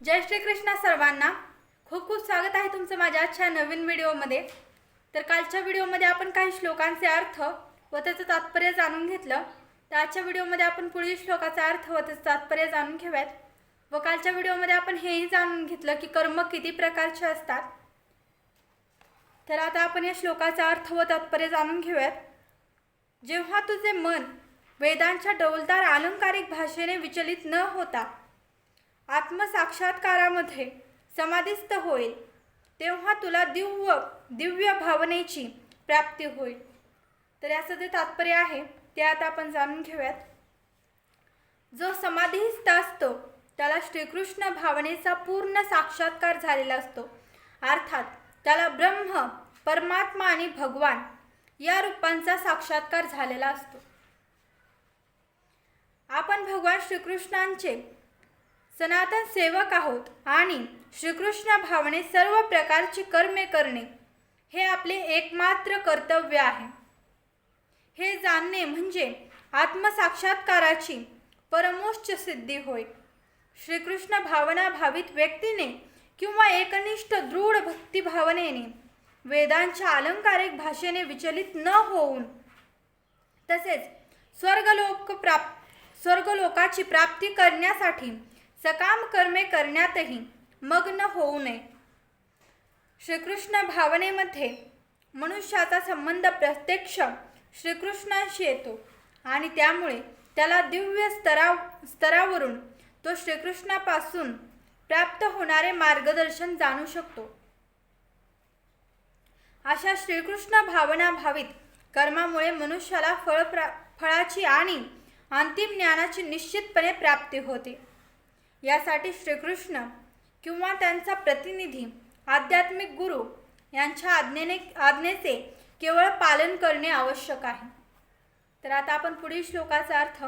जय श्रीकृष्ण सर्वांना. खूप खूप स्वागत आहे तुमचं माझ्या आजच्या नवीन व्हिडिओमध्ये. तर कालच्या व्हिडिओमध्ये आपण काही श्लोकांचे अर्थ व त्याचं तात्पर्य जाणून घेतलं. तर आजच्या व्हिडिओमध्ये आपण पुढील श्लोकाचा अर्थ व त्याचं तात्पर्य जाणून घेऊयात. व कालच्या व्हिडिओमध्ये आपण हेही जाणून घेतलं की कर्म किती प्रकारचे असतात. तर आता आपण या श्लोकाचा अर्थ व तात्पर्य जाणून घेऊयात. जेव्हा तुझे मन वेदांच्या डौलदार अलंकारिक भाषेने विचलित न होता आत्मसाक्षात्कारामध्ये समाधिस्थ होईल तेव्हा तुला दिव्य दिव्य भावनेची प्राप्ती होईल. तर याचं जे तात्पर्य आहे ते आता आपण जाणून घेऊयात. जो समाधीस्थ असतो त्याला श्रीकृष्ण भावनेचा पूर्ण साक्षात्कार झालेला असतो. अर्थात त्याला ब्रह्म परमात्मा आणि भगवान या रूपांचा साक्षात्कार झालेला असतो. आपण भगवान श्रीकृष्णांचे सनातन सेवक आहोत आणि श्रीकृष्ण भावने सर्व प्रकारची कर्मे करणे हे आपले एकमात्र कर्तव्य आहे. हे जाणणे म्हणजे आत्मसाक्षात्काराची परमोच्च सिद्धी होय. श्रीकृष्ण भावना भावित व्यक्तीने किंवा एकनिष्ठ दृढ भक्तिभावनेने वेदांच्या अलंकारिक भाषेने विचलित न होऊन तसेच स्वर्गलोक प्राप स्वर्गलोकाची प्राप्ती करण्यासाठी सकाम कर्मे करण्यातही मग्न होऊ नये. श्रीकृष्ण भावनेमध्ये मनुष्याचा संबंध प्रत्यक्ष श्रीकृष्णाशी येतो आणि त्यामुळे त्याला दिव्य स्तराव स्तरावरून तो श्रीकृष्णापासून प्राप्त होणारे मार्गदर्शन जाणू शकतो. अशा श्रीकृष्ण भावना भावित कर्मामुळे मनुष्याला फळ प्रा फळाची आणि अंतिम ज्ञानाची निश्चितपणे प्राप्ती होते. यासाठी श्रीकृष्ण किंवा त्यांचा प्रतिनिधी आध्यात्मिक गुरु यांच्या आज्ञेने आज्ञेचे केवळ पालन करणे आवश्यक आहे. तर आता आपण पुढील श्लोकाचा अर्थ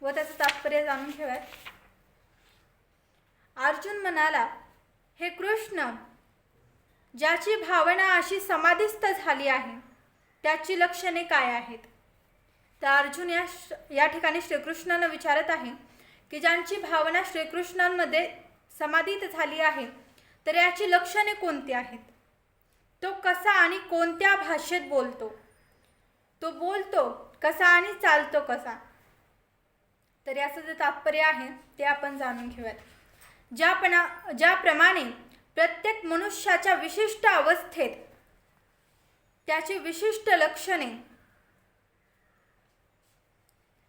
व त्याचं तात्पर्य जाणून घेऊयात. अर्जुन म्हणाला हे कृष्ण ज्याची भावना अशी समाधिस्थ झाली आहे त्याची लक्षणे काय आहेत? तर अर्जुन या श- या ठिकाणी श्रीकृष्णानं विचारत आहे की ज्यांची भावना श्रीकृष्णांमध्ये समाधीत झाली आहे तर याची लक्षणे कोणती आहेत? तो कसा आणि कोणत्या भाषेत बोलतो? तो बोलतो कसा आणि चालतो कसा? तर याचं जे तात्पर्य आहे ते आपण जाणून घेऊयात. ज्यापणा ज्याप्रमाणे प्रत्येक मनुष्याच्या विशिष्ट अवस्थेत त्याची विशिष्ट लक्षणे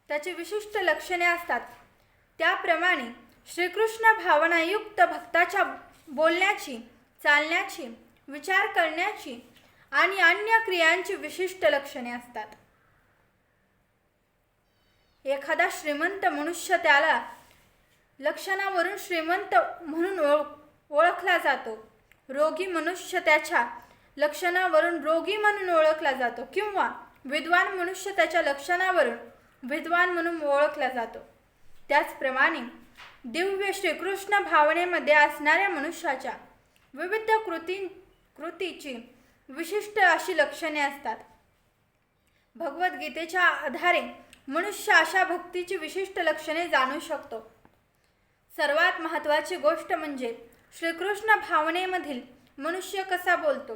त्याची विशिष्ट लक्षणे असतात. त्याप्रमाणे श्रीकृष्ण भावनायुक्त भक्ताच्या बोलण्याची चालण्याची विचार करण्याची आणि अन्य क्रियांची विशिष्ट लक्षणे असतात. एखादा श्रीमंत मनुष्य त्याला लक्षणावरून श्रीमंत म्हणून ओळख ओळखला जातो. रोगी मनुष्य त्याच्या लक्षणावरून रोगी म्हणून ओळखला जातो किंवा विद्वान मनुष्य त्याच्या लक्षणावरून विद्वान म्हणून ओळखला जातो. त्याचप्रमाणे दिव्य श्रीकृष्ण भावनेमध्ये असणाऱ्या मनुष्याच्या विविध कृती कृतीची विशिष्ट अशी लक्षणे असतात. भगवद्गीतेच्या आधारे मनुष्य अशा भक्तीची विशिष्ट लक्षणे जाणू शकतो. सर्वात महत्त्वाची गोष्ट म्हणजे श्रीकृष्ण भावनेमधील मनुष्य कसा बोलतो?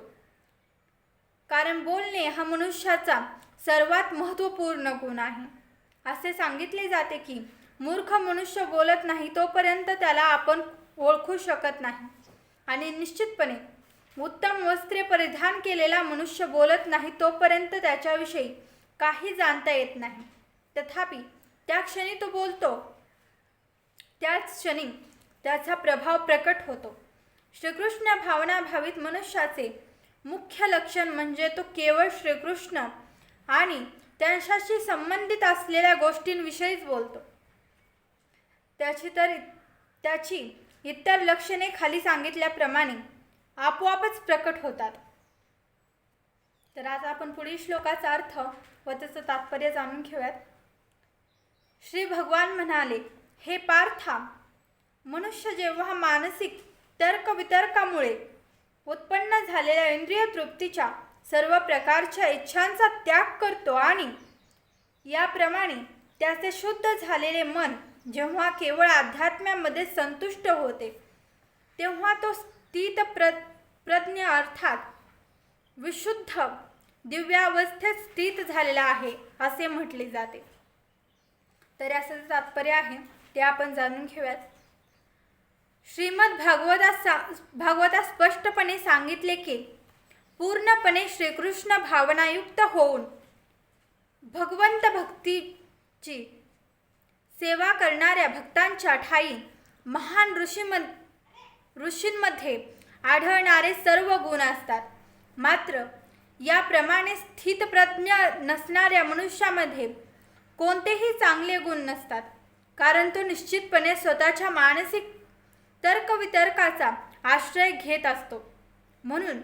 कारण बोलणे हा मनुष्याचा सर्वात महत्त्वपूर्ण गुण आहे. असे सांगितले जाते की मूर्ख मनुष्य बोलत नाही तोपर्यंत त्याला आपण ओळखू शकत नाही. आणि निश्चितपणे उत्तम वस्त्रे परिधान केलेला मनुष्य बोलत नाही तोपर्यंत त्याच्याविषयी काही जाणता येत नाही. तथापि त्या क्षणी तो बोलतो. त्याच क्षणी त्याचा प्रभाव प्रकट होतो. श्रीकृष्ण भावनाभावित मनुष्याचे मुख्य लक्षण म्हणजे तो केवळ श्रीकृष्ण आणि त्यांच्याशी संबंधित असलेल्या गोष्टींविषयीच बोलतो. त्याची तर त्याची इतर लक्षणे खाली सांगितल्याप्रमाणे आपोआपच प्रकट होतात. तर आज आपण पुढील श्लोकाचा अर्थ व त्याचं तात्पर्य जाणून घेऊयात. श्री भगवान म्हणाले हे पार्था मनुष्य जेव्हा मानसिक तर्कवितर्कामुळे उत्पन्न झालेल्या इंद्रिय तृप्तीच्या सर्व प्रकारच्या इच्छांचा त्याग करतो आणि याप्रमाणे त्याचे शुद्ध झालेले मन जेव्हा केवळ अध्यात्म्यामध्ये संतुष्ट होते तेव्हा तो स्थित प्र प्रज्ञ अर्थात विशुद्ध दिव्यावस्थेत स्थित झालेला आहे असे म्हटले जाते. तर याचं तात्पर्य आहे ते आपण जाणून घेऊयात. श्रीमद भागवता सा भागवता स्पष्टपणे सांगितले की पूर्णपणे श्रीकृष्ण भावनायुक्त होऊन भगवंत भक्तीची सेवा करणाऱ्या भक्तांच्या ठाई महान ऋषीम ऋषींमध्ये आढळणारे सर्व गुण असतात. मात्र याप्रमाणे स्थितप्रज्ञ नसणाऱ्या मनुष्यामध्ये कोणतेही चांगले गुण नसतात. कारण तो निश्चितपणे स्वतःच्या मानसिक तर्कवितर्काचा आश्रय घेत असतो. म्हणून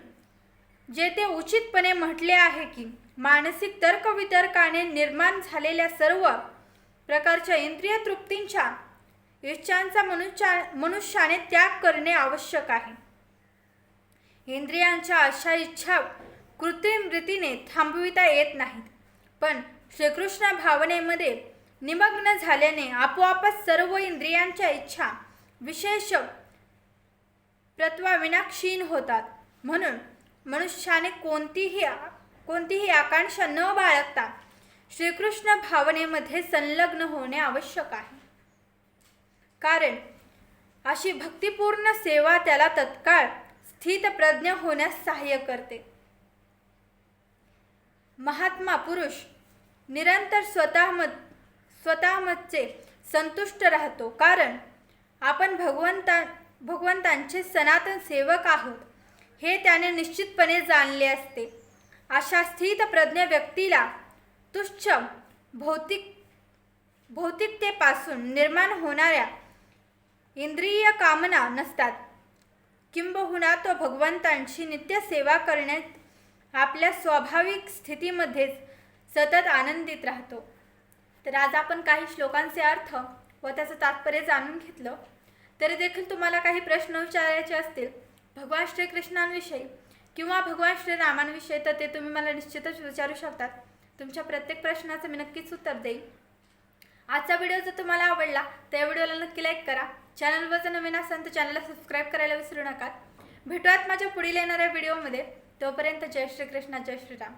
जेथे उचितपणे म्हटले आहे की मानसिक तर्कवितर्काने निर्माण झालेल्या सर्व प्रकारच्या इंद्रिय तृप्तींच्या इच्छांचा मनुष्या मनुष्याने त्याग करणे आवश्यक आहे. इंद्रियांच्या अशा इच्छा कृत्रिम रीतीने थांबविता येत नाहीत. पण श्रीकृष्ण भावनेमध्ये निमग्न झाल्याने आपोआपच सर्व इंद्रियांच्या इच्छा विशेष प्रत्वाविना क्षीण होतात. म्हणून मनुष्याने कोणतीही कोणतीही आकांक्षा न बाळगता श्रीकृष्ण भावनेमध्ये संलग्न होणे आवश्यक आहे. कारण अशी भक्तिपूर्ण सेवा त्याला तत्काळ स्थितप्रज्ञ होण्यास सहाय्य करते. महात्मा पुरुष निरंतर स्वतःमध स्वतःमधचे संतुष्ट राहतो. कारण आपण भगवंता भगवंतांचे सनातन सेवक आहोत हे त्याने निश्चितपणे जाणले असते. अशा स्थितप्रज्ञ व्यक्तीला तुच्छ भौतिक भौतिकतेपासून निर्माण होणाऱ्या इंद्रिय कामना नसतात. किंबहुना तो भगवंतांची नित्य सेवा करण्यात आपल्या स्वाभाविक स्थितीमध्येच सतत आनंदित राहतो. तर आज आपण काही श्लोकांचे अर्थ व त्याचं तात्पर्य जाणून घेतलं. तरी देखील तुम्हाला काही प्रश्न विचारायचे असतील भगवान श्रीकृष्णांविषयी किंवा भगवान श्रीरामांविषयी तर ते तुम्ही मला निश्चितच विचारू शकतात. तुमच्या प्रत्येक प्रश्नाचं मी नक्कीच उत्तर देईन. आजचा व्हिडिओ जर तुम्हाला आवडला तर या व्हिडिओला नक्की लाईक करा. चॅनलवर जर नवीन असाल तर चॅनलला सबस्क्राईब करायला विसरू नका. भेटूयात माझ्या पुढील येणाऱ्या व्हिडिओमध्ये. तोपर्यंत जय श्रीकृष्ण जय श्रीराम.